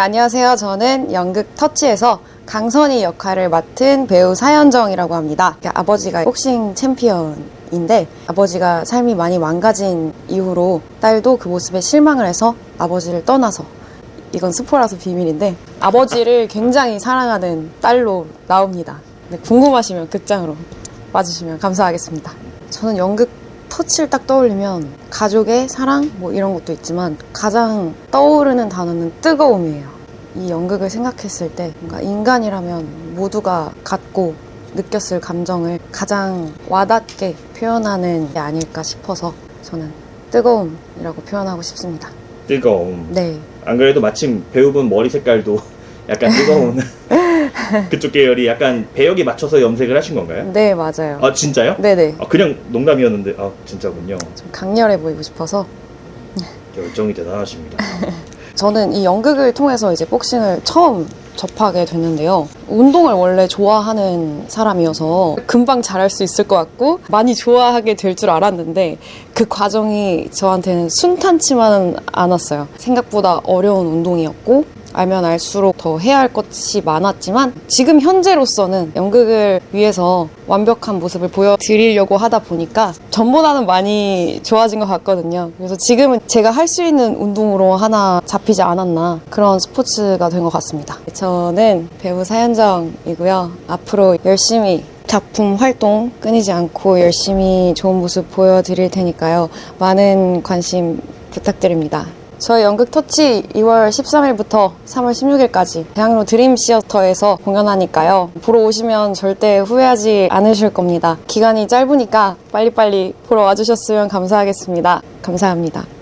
안녕하세요. 저는 연극 터치에서 강선희 역할을 맡은 배우 사연정이라고 합니다. 아버지가 복싱 챔피언인데 아버지가 삶이 많이 망가진 이후로 딸도 그 모습에 실망을 해서 아버지를 떠나서 이건 스포라서 비밀인데 아버지를 굉장히 사랑하는 딸로 나옵니다. 네, 궁금하시면 극장으로 와주시면 감사하겠습니다. 저는 연극 터치를 딱 떠올리면 가족의 사랑 뭐 이런 것도 있지만 가장 떠오르는 단어는 뜨거움이에요. 이 연극을 생각했을 때 뭔가 인간이라면 모두가 갖고 느꼈을 감정을 가장 와닿게 표현하는 게 아닐까 싶어서 저는 뜨거움이라고 표현하고 싶습니다. 뜨거움. 네. 안 그래도 마침 배우분 머리 색깔도 약간 뜨거운 그쪽 계열이 약간 배역에 맞춰서 염색을 하신 건가요? 네, 맞아요. 아 진짜요? 네네. 아 그냥 농담이었는데 아 진짜군요. 좀 강렬해 보이고 싶어서 열정이 대단하십니다. 저는 이 연극을 통해서 이제 복싱을 처음 접하게 됐는데요. 운동을 원래 좋아하는 사람이어서 금방 잘할 수 있을 것 같고 많이 좋아하게 될 줄 알았는데 그 과정이 저한테는 순탄치만은 않았어요. 생각보다 어려운 운동이었고 알면 알수록 더 해야 할 것이 많았지만 지금 현재로서는 연극을 위해서 완벽한 모습을 보여드리려고 하다 보니까 전보다는 많이 좋아진 것 같거든요. 그래서 지금은 제가 할 수 있는 운동으로 하나 잡히지 않았나 그런 스포츠가 된 것 같습니다. 저는 배우 사연정이고요. 앞으로 열심히 작품 활동 끊이지 않고 열심히 좋은 모습 보여드릴 테니까요. 많은 관심 부탁드립니다. 저희 연극 터치 2월 13일부터 3월 16일까지 대학로 드림 시어터에서 공연하니까요. 보러 오시면 절대 후회하지 않으실 겁니다. 기간이 짧으니까 빨리빨리 보러 와주셨으면 감사하겠습니다. 감사합니다.